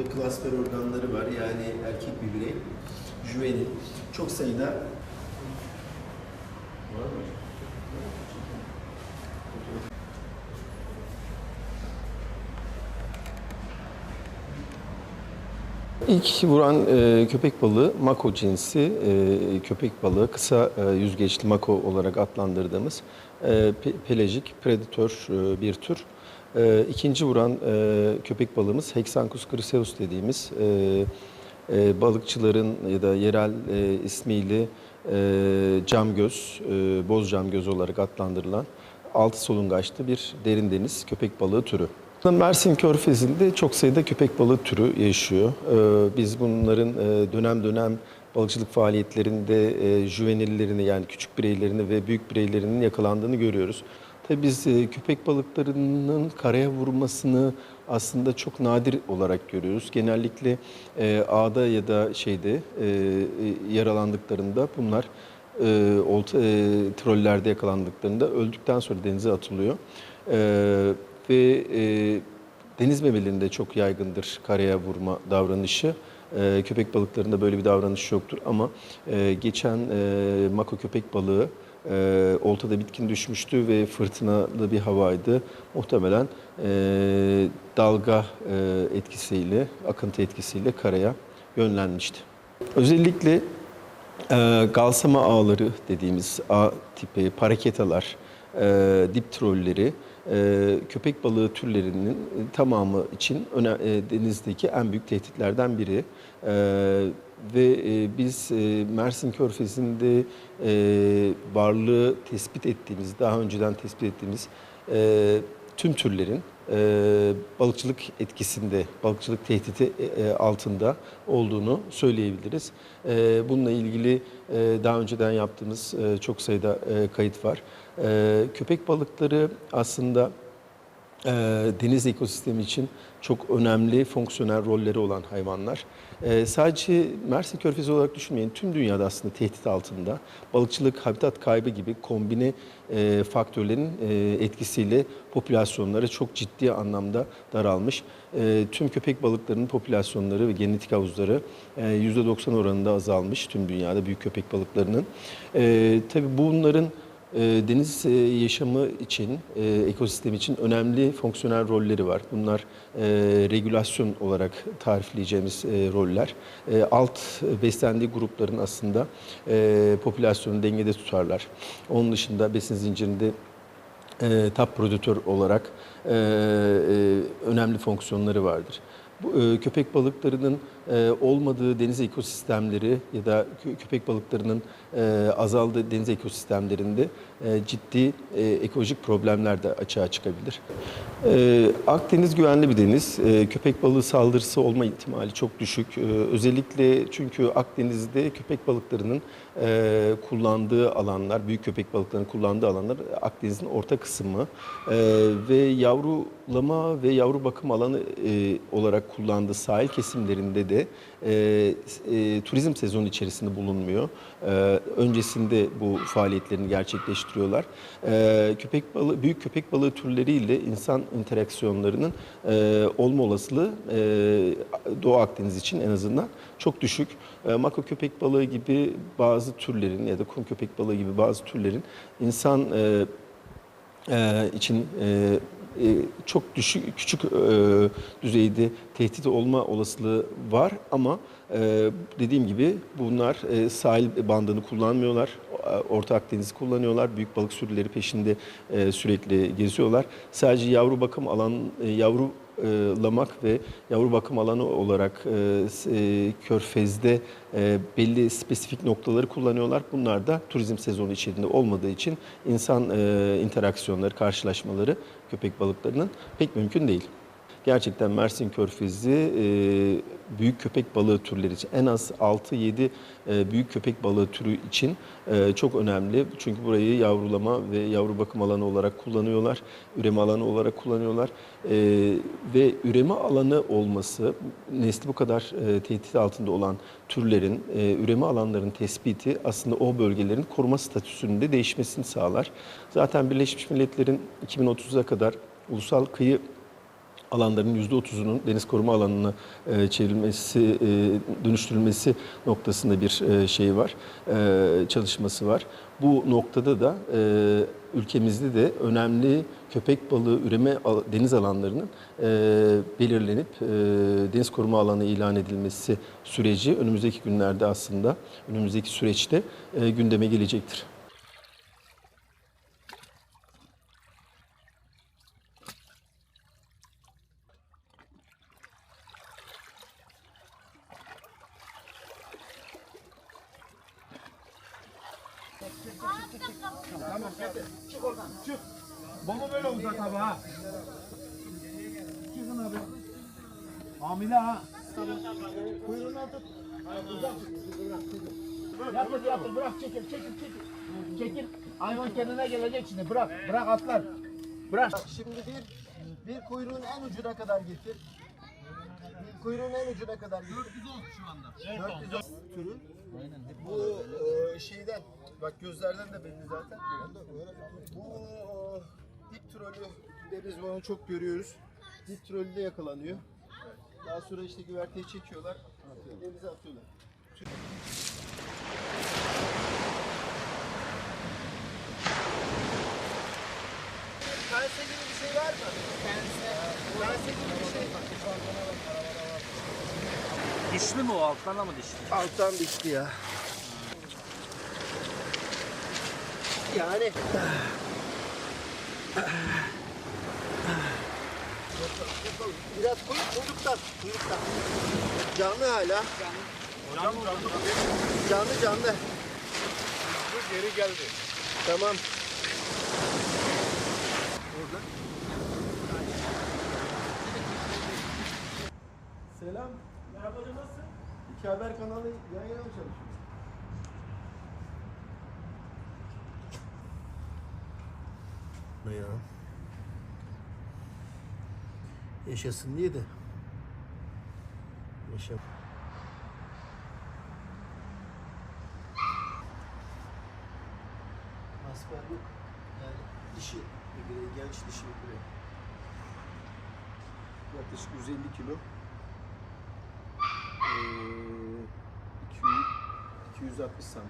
Burada klasper organları var. Yani erkek bir birey. Juvenil. Çok sayıda Var mı? İlk vuran e, köpek balığı mako cinsi e, köpek balığı kısa e, yüzgeçli mako olarak adlandırdığımız e, pe- pelajik predatör e, bir tür. E, ikinci vuran e, köpek balığımız Hexancus griseus dediğimiz e, e, balıkçıların ya da yerel e, ismiyle e, camgöz, e, boz camgöz olarak adlandırılan altı solungaçlı bir derin deniz köpek balığı türü. Mersin Körfezi'nde çok sayıda köpek balığı türü yaşıyor. Ee, Biz bunların e, dönem dönem balıkçılık faaliyetlerinde e, juvenillerini yani küçük bireylerini ve büyük bireylerinin yakalandığını görüyoruz. Tabii biz e, köpek balıklarının karaya vurmasını aslında çok nadir olarak görüyoruz. Genellikle e, ağda ya da şeyde e, e, yaralandıklarında bunlar e, olta, e, trollerde yakalandıklarında öldükten sonra denize atılıyor. E, ve e, deniz memelerinde çok yaygındır karaya vurma davranışı. E, köpek balıklarında böyle bir davranış yoktur ama e, geçen e, mako köpek balığı e, oltada bitkin düşmüştü ve fırtınalı bir havaydı. Muhtemelen e, dalga e, etkisiyle, akıntı etkisiyle karaya yönlenmişti. Özellikle e, galsama ağları dediğimiz ağ tipi paraketalar, e, dip trolleri, e, köpek balığı türlerinin tamamı için e, denizdeki en büyük tehditlerden biri. E, ve e, biz e, Mersin Körfezi'nde e, varlığı tespit ettiğimiz, daha önceden tespit ettiğimiz e, tüm türlerin e, balıkçılık etkisinde, balıkçılık tehdidi e, e, altında olduğunu söyleyebiliriz. E, bununla ilgili e, daha önceden yaptığımız e, çok sayıda e, kayıt var. E, köpek balıkları aslında e, deniz ekosistemi için çok önemli fonksiyonel rolleri olan hayvanlar. E, sadece Mersin Körfezi olarak düşünmeyin, tüm dünyada aslında tehdit altında. Balıkçılık, habitat kaybı gibi kombine e, faktörlerin e, etkisiyle popülasyonları çok ciddi anlamda daralmış. E, tüm köpek balıklarının popülasyonları ve genetik havuzları e, %90 oranında azalmış tüm dünyada büyük köpek balıklarının. E, tabii bunların deniz e, yaşamı için, e, ekosistem için önemli fonksiyonel rolleri var. Bunlar e, regülasyon olarak tarifleyeceğimiz roller. Alt beslendiği grupların aslında popülasyonu dengede tutarlar. Onun dışında besin zincirinde top predatör olarak önemli fonksiyonları vardır. Köpek balıklarının olmadığı deniz ekosistemleri ya da kö- köpek balıklarının e, azaldığı deniz ekosistemlerinde e, ciddi e, ekolojik problemler de açığa çıkabilir. E, Akdeniz güvenli bir deniz. E, köpek balığı saldırısı olma ihtimali çok düşük. E, özellikle çünkü Akdeniz'de köpek balıklarının e, kullandığı alanlar, büyük köpek balıklarının kullandığı alanlar Akdeniz'in orta kısmı E, ve yavrulama ve yavru bakım alanı e, olarak kullandığı sahil kesimlerinde de e, e, turizm sezonu içerisinde bulunmuyor. E, öncesinde bu faaliyetlerini gerçekleştiriyorlar. E, köpek balığı, büyük köpek balığı türleriyle insan interaksiyonlarının e, olma olasılığı e, Doğu Akdeniz için en azından çok düşük. E, mako köpek balığı gibi bazı türlerin ya da kum köpek balığı gibi bazı türlerin insan e, e, için e, çok düşük küçük e, düzeyde tehdit olma olasılığı var ama e, dediğim gibi bunlar e, sahil bandını kullanmıyorlar. E, Orta Akdeniz'i kullanıyorlar. Büyük balık sürüleri peşinde e, sürekli geziyorlar. Sadece yavru bakım alan e, yavru e, lamak ve yavru bakım alanı olarak e, Körfez'de belli spesifik noktaları kullanıyorlar. Bunlar da turizm sezonu içerisinde olmadığı için insan interaksiyonları, karşılaşmaları köpek balıklarının pek mümkün değil. Gerçekten Mersin Körfezi e, büyük köpek balığı türleri için en az 6-7 e, büyük köpek balığı türü için e, çok önemli. Çünkü burayı yavrulama ve yavru bakım alanı olarak kullanıyorlar. Üreme alanı olarak kullanıyorlar. E, ve üreme alanı olması nesli bu kadar e, tehdit altında olan türlerin e, üreme alanlarının tespiti aslında o bölgelerin koruma statüsünün de değişmesini sağlar. Zaten Birleşmiş Milletler'in 2030'a kadar ulusal kıyı alanların %30'unun deniz koruma alanına e, çevrilmesi, e, dönüştürülmesi noktasında bir e, şey var, çalışması var. Bu noktada da ülkemizde de önemli köpek balığı üreme deniz alanlarının belirlenip deniz koruma alanı ilan edilmesi süreci önümüzdeki günlerde aslında önümüzdeki süreçte gündeme gelecektir. Baba böyle uzat abi ha. Çıkın abi. Hamile ha. Kuyruğunu tut. Uzat. Yatır yatır bırak çekil çekil çekil. Çekil. Hayvan kendine gelecek şimdi bırak bırak atlar. Bırak. Şimdi bir, bir kuyruğun en ucuna kadar getir. Kuyruğun en ucuna kadar getir. 410 şu anda. 410 türü. Bu e, şeyden, bak gözlerden de belli zaten. Bu e, dip trolü de biz bunu çok görüyoruz. Dip trolü de yakalanıyor. Daha sonra işte güverteye çekiyorlar, denize atıyorlar. Pense gibi bir şey var mı? Pense. Pense gibi bir şey. Dişli mi o alttan ama dişli? Alttan bitti ya. Yani. Biraz kuyruk, kuyruktan, kuyruktan. Canlı hala. Canlı canlı. Canlı canlı. Geri geldi. Tamam. Orada. Selam. Merhaba nasılsın? İki Haber kanalı yan yana mı çalışıyorsun? Ne ya? Yaşasın diye de. Yaşa. Asper yok. Yani dişi bir birey, genç dişi bir birey. Yaklaşık 150 kilo. 260